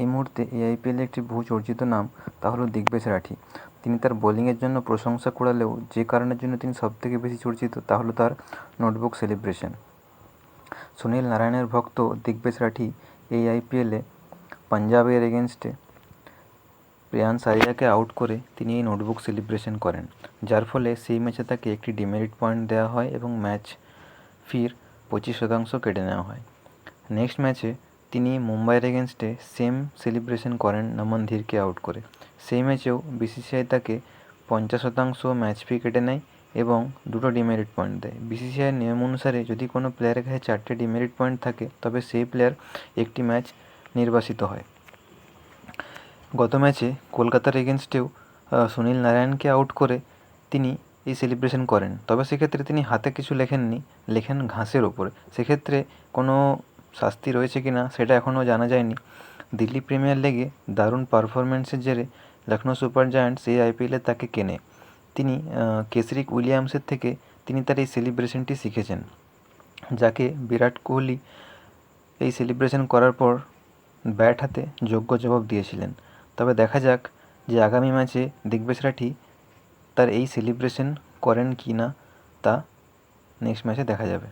এই মুহূর্তে এই আইপিএলে একটি বহু চর্চিত নাম, তা হলো দিগ্বেশ রাঠি। তিনি তার বোলিংয়ের জন্য প্রশংসা কুড়ালেও যে কারণের জন্য তিনি সবথেকে বেশি চর্চিত, তা হলো তার নোটবুক সেলিব্রেশন। সুনীল নারায়ণের ভক্ত দিগ্বেশ রাঠি এই আইপিএলে পাঞ্জাবের এগেনস্টে প্রিয়ান সারিয়াকে আউট করে তিনি এই নোটবুক সেলিব্রেশন করেন, যার ফলে সেই ম্যাচে তাকে একটি ডিমেরিট পয়েন্ট দেওয়া হয় এবং ম্যাচ ফির পঁচিশ শতাংশ কেটে নেওয়া হয়। নেক্সট ম্যাচে তিনি মুম্বাইয়ের এগেনস্টে সেম সেলিব্রেশন করেন নমন ধীরকে আউট করে। সেই ম্যাচেও বিসিসিআই তাকে পঞ্চাশ শতাংশ ম্যাচ ফি কেটে নেয় এবং দুটো ডিমেরিট পয়েন্ট দেয়। বিসিসিআইয়ের নিয়ম অনুসারে যদি কোনো প্লেয়ারের কাছে চারটে ডিমেরিট পয়েন্ট থাকে, তবে সেই প্লেয়ার একটি ম্যাচ নির্বাসিত হয়। গত ম্যাচে কলকাতার এগেনস্টেও সুনীল নারায়ণকে আউট করে তিনি এই সেলিব্রেশন করেন। তবে সেক্ষেত্রে তিনি হাতে কিছু লেখেননি, লেখেন ঘাসের ওপরে। সেক্ষেত্রে কোনো শাস্তি রয়েছে কি না সেটা এখনও জানা যায়নি। দিল্লি প্রিমিয়ার লিগে দারুণ পারফরমেন্সের জেরে লখনৌ সুপার জায়ান্টস এই আইপিএলে তাকে কেনে। তিনি কেসরিক উইলিয়ামসের থেকে তিনি তার এই সেলিব্রেশনটি শিখেছেন, যাকে বিরাট কোহলি এই সেলিব্রেশন করার পর ব্যাট হাতে যোগ্য জবাব দিয়েছিলেন। তবে দেখা যাক যে আগামী ম্যাচে দিগ্বেশ রাঠি তার এই সেলিব্রেশন করেন কি না তা নেক্সট ম্যাচে দেখা যাবে।